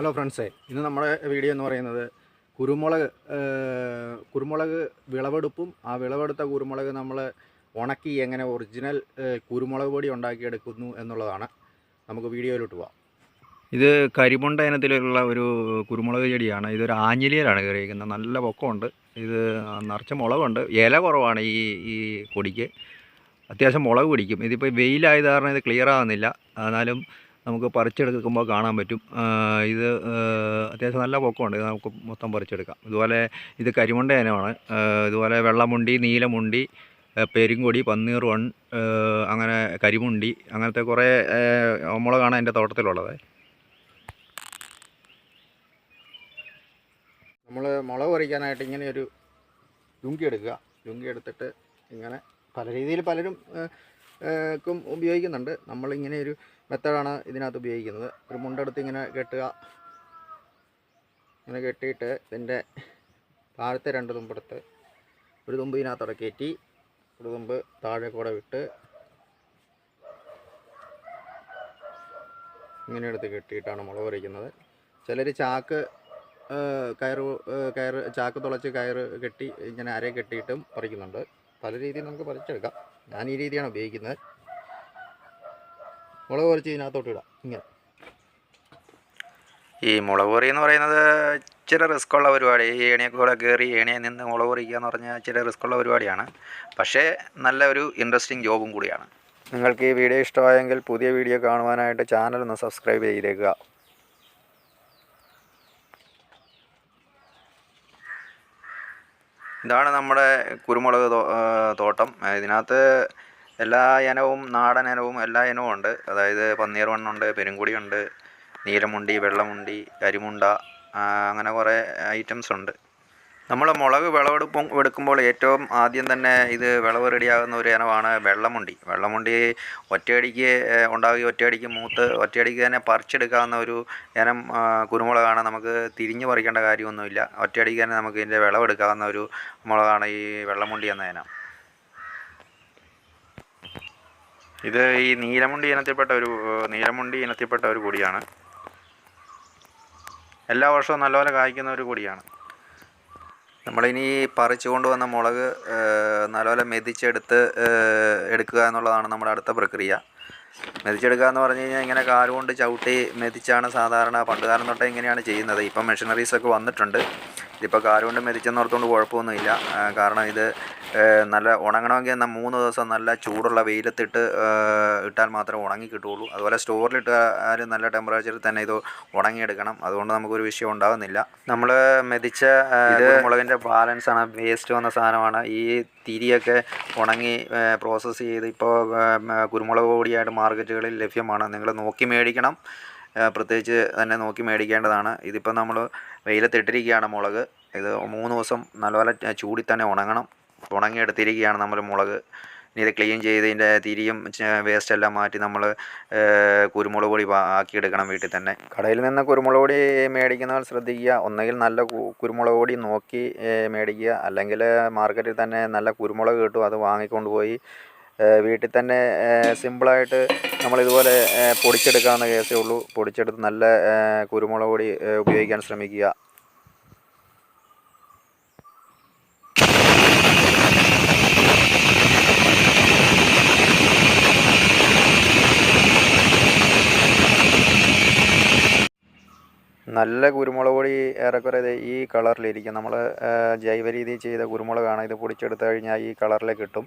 Hello ഫ്രണ്ട്സേ ഇന്ന് നമ്മുടെ video എന്ന് പറയുന്നത് കുരുമുളക് കുരുമുളക് വിളവെടുപ്പും ആ വിളവെടുത്ത കുരുമുളക് നമ്മൾ ഉണക്കി എങ്ങനെ ഒറിജിനൽ കുരുമുളക് പൊടി ഉണ്ടാക്കിയെടുക്കുന്നു എന്നുള്ളതാണ്. നമുക്ക് വീഡിയോയിലോട്ട് പോവാം. ഇത് കരിമുണ്ട ഇനത്തിലുള്ള ഒരു കുരുമുളക് ചെടിയാണ്. ഇതൊരു ആഞ്ഞിലിയിലാണ് കയറിയിരിക്കുന്നത്. നല്ല പൊക്കമുണ്ട്. ഇത് നിറച്ച മുളകുണ്ട്. ഇല കുറവാണ് ഈ ഈ കൊടിക്ക്. അത്യാവശ്യം മുളക് പിടിക്കും. ഇതിപ്പോൾ വെയിലായത് കാരണം ഇത് ക്ലിയർ ആകുന്നില്ല എന്നാലും നമുക്ക് പറിച്ചെടുക്കുമ്പോൾ കാണാൻ പറ്റും. ഇത് അത്യാവശ്യം നല്ല പൊക്കമുണ്ട്. ഇത് നമുക്ക് മൊത്തം പറിച്ചെടുക്കാം. ഇതുപോലെ ഇത് കരിമുണ്ട ഇനമാണ്. ഇതുപോലെ വെള്ളമുണ്ടി നീലമുണ്ടി പെരുങ്കൊടി പന്നീർ വൺ അങ്ങനെ കരിമുണ്ടി അങ്ങനത്തെ കുറേ മുളകാണ് എന്റെ തോട്ടത്തിലുള്ളത്. നമ്മൾ മുളക് പറിക്കാനായിട്ട് ഇങ്ങനെ ഒരു ലുങ്കി എടുക്കുക. ലുങ്കി എടുത്തിട്ട് ഇങ്ങനെ പല രീതിയിൽ പലരും ക്കും ഉപയോഗിക്കുന്നുണ്ട്. നമ്മളിങ്ങനെ ഒരു മെത്തേഡാണ് ഇതിനകത്ത് ഉപയോഗിക്കുന്നത്. ഒരു മുണ്ടെടുത്ത് ഇങ്ങനെ കെട്ടുക. ഇങ്ങനെ കെട്ടിയിട്ട് ഇതിന്റെ താഴത്തെ രണ്ട് തുമ്പെടുത്ത് ഒരു തുമ്പ് ഇതിനകത്തോടെ കയറ്റി ഒരു തുമ്പ് താഴെ കൂടെ വിട്ട് ഇങ്ങനെ എടുത്ത് കെട്ടിയിട്ടാണ് മുളക് പറിക്കുന്നത് ചിലർ ചാക്ക് കയറ് കയറ് ചാക്ക് തുളച്ച് കയറ് കെട്ടി ഇങ്ങനെ അര കെട്ടിയിട്ടും പറിക്കുന്നുണ്ട്. പല രീതിയിൽ നമുക്ക് പറിച്ചെടുക്കാം. ഞാൻ ഈ രീതിയാണ് ഉപയോഗിക്കുന്നത്. മുളക് കുറച്ച് ഇതിനകത്തോട്ട് ഇടാം. ഇങ്ങനെ. ഈ മുളക് പൊറി എന്ന് പറയുന്നത് ഇച്ചിരി റിസ്ക് ഉള്ള പരിപാടി. ഈ ഏണിയൊക്കെ കൂടെ കയറി ഏണിയിൽ നിന്ന് മുളക് പൊറിക്കുക എന്ന് പറഞ്ഞാൽ ഇച്ചിരി റിസ്ക് ഉള്ള പരിപാടിയാണ്. പക്ഷേ നല്ല ഒരു ഇൻട്രസ്റ്റിംഗ് ജോബും കൂടിയാണ്. നിങ്ങൾക്ക് ഈ വീഡിയോ ഇഷ്ടമായെങ്കിൽ പുതിയ വീഡിയോ കാണുവാനായിട്ട് ചാനൽ ഒന്ന് സബ്സ്ക്രൈബ് ചെയ്തേക്കുക. ഇതാണ് നമ്മുടെ കുരുമുളക് തോട്ടം. ഇതിനകത്ത് എല്ലാ ഇനവും നാടൻ ഇനവും എല്ലാ ഇനവും ഉണ്ട്. അതായത് പന്നീർ വണ്ണുണ്ട് പെരുങ്കുടിയുണ്ട് നീലമുണ്ടി വെള്ളമുണ്ടി കരിമുണ്ട അങ്ങനെ കുറേ ഐറ്റംസ് ഉണ്ട്. നമ്മൾ മുളക് വിളവെടുപ്പും എടുക്കുമ്പോൾ ഏറ്റവും ആദ്യം തന്നെ ഇത് വിളവ് റെഡിയാകുന്ന ഒരു ഇനമാണ് വെള്ളമുണ്ടി. വെള്ളമുണ്ടി ഒറ്റയടിക്ക് ഉണ്ടാകുകയും ഉണ്ടാകി ഒറ്റയടിക്ക് മൂത്ത് ഒറ്റയടിക്ക് തന്നെ പറിച്ചെടുക്കാവുന്ന ഒരു ഇനം കുരുമുളകാണ് നമുക്ക് തിരിഞ്ഞ് പറിക്കേണ്ട കാര്യമൊന്നുമില്ല. ഒറ്റയടിക്ക് തന്നെ നമുക്ക് ഇതിന്റെ വിളവെടുക്കാവുന്ന ഒരു മുളകാണ് ഈ വെള്ളമുണ്ടി എന്ന ഇനം. ഇത് ഈ നീലമുണ്ടി ഇനത്തിൽപ്പെട്ട ഒരു നീലമുണ്ടി ഇനത്തിൽപ്പെട്ട ഒരു കൊടിയാണ് എല്ലാ വർഷവും നല്ലപോലെ കായ്ക്കുന്ന ഒരു കൊടിയാണ് നമ്മളിനി പറിച്ചു കൊണ്ടുവന്ന മുളക് നല്ലപോലെ മെതിച്ചെടുത്ത് എടുക്കുക എന്നുള്ളതാണ് നമ്മുടെ അടുത്ത പ്രക്രിയ. മെതിച്ചെടുക്കുക എന്ന് പറഞ്ഞു കഴിഞ്ഞാൽ ഇങ്ങനെ കാലുകൊണ്ട് ചവിട്ടി മെതിച്ചാണ് സാധാരണ പണ്ട് കാലം തൊട്ടേ ഇങ്ങനെയാണ് ചെയ്യുന്നത്. ഇപ്പം മെഷീനറീസൊക്കെ വന്നിട്ടുണ്ട്. ഇതിപ്പോൾ കാലുകൊണ്ട് മെതിച്ചെന്നോർത്തുകൊണ്ട് കുഴപ്പമൊന്നുമില്ല. കാരണം ഇത് നല്ല ഉണങ്ങണമെങ്കിൽ എന്നാൽ മൂന്ന് ദിവസം നല്ല ചൂടുള്ള വെയിലത്തിട്ട് ഇട്ടാൽ മാത്രമേ ഉണങ്ങി കിട്ടുകയുള്ളൂ. അതുപോലെ സ്റ്റോറിലിട്ടാൽ നല്ല ടെമ്പറേച്ചറിൽ തന്നെ ഇത് ഉണങ്ങിയെടുക്കണം. അതുകൊണ്ട് നമുക്കൊരു വിഷയം ഉണ്ടാകുന്നില്ല നമ്മൾ മെതിച്ച ഇത് മുളകിന്റെ ബാലൻസാണ് വേസ്റ്റ് വന്ന സാധനമാണ്. ഈ തിരിയൊക്കെ ഉണങ്ങി പ്രോസസ്സ് ചെയ്ത് ഇപ്പോൾ കുരുമുളക് പൊടിയായിട്ട് മാർക്കറ്റുകളിൽ ലഭ്യമാണ്. നിങ്ങൾ നോക്കി മേടിക്കണം. പ്രത്യേകിച്ച് തന്നെ നോക്കി മേടിക്കേണ്ടതാണ്. ഇതിപ്പോൾ നമ്മൾ വെയിലത്തിട്ടിരിക്കുകയാണ് മുളക്. ഇത് മൂന്ന് ദിവസം നല്ലപോലെ ചൂടിൽ തന്നെ ഉണങ്ങണം. ഉണങ്ങിയെടുത്തിരിക്കുകയാണ് നമ്മൾ മുളക്. ഇനി ഇത് ക്ലീൻ ചെയ്ത് ഇതിന്റെ തിരിയും വേസ്റ്റ് എല്ലാം മാറ്റി നമ്മൾ കുരുമുളക് പൊടി ആക്കിയെടുക്കണം വീട്ടിൽ തന്നെ. കടയിൽ നിന്ന് കുരുമുളക് പൊടി മേടിക്കുന്നവർ ശ്രദ്ധിക്കുക. ഒന്നുകിൽ നല്ല കുരുമുളക് പൊടി നോക്കി മേടിക്കുക. അല്ലെങ്കിൽ മാർക്കറ്റിൽ തന്നെ നല്ല കുരുമുളക് കിട്ടും. അത് വാങ്ങിക്കൊണ്ട് പോയി വീട്ടിൽ തന്നെ സിമ്പിളായിട്ട് നമ്മളിതുപോലെ പൊടിച്ചെടുക്കാവുന്ന കേസേ ഉള്ളൂ. പൊടിച്ചെടുത്ത് നല്ല കുരുമുളക് പൊടി ഉപയോഗിക്കാൻ ശ്രമിക്കുക. നല്ല കുരുമുളക് പൊടി ഏറെക്കുറെ ഈ കളറിലിരിക്കും. നമ്മൾ ജൈവ രീതിയിൽ ചെയ്ത കുരുമുളകാണ് ഇത് പൊടിച്ചെടുത്ത് കഴിഞ്ഞാൽ ഈ കളറിൽ കിട്ടും.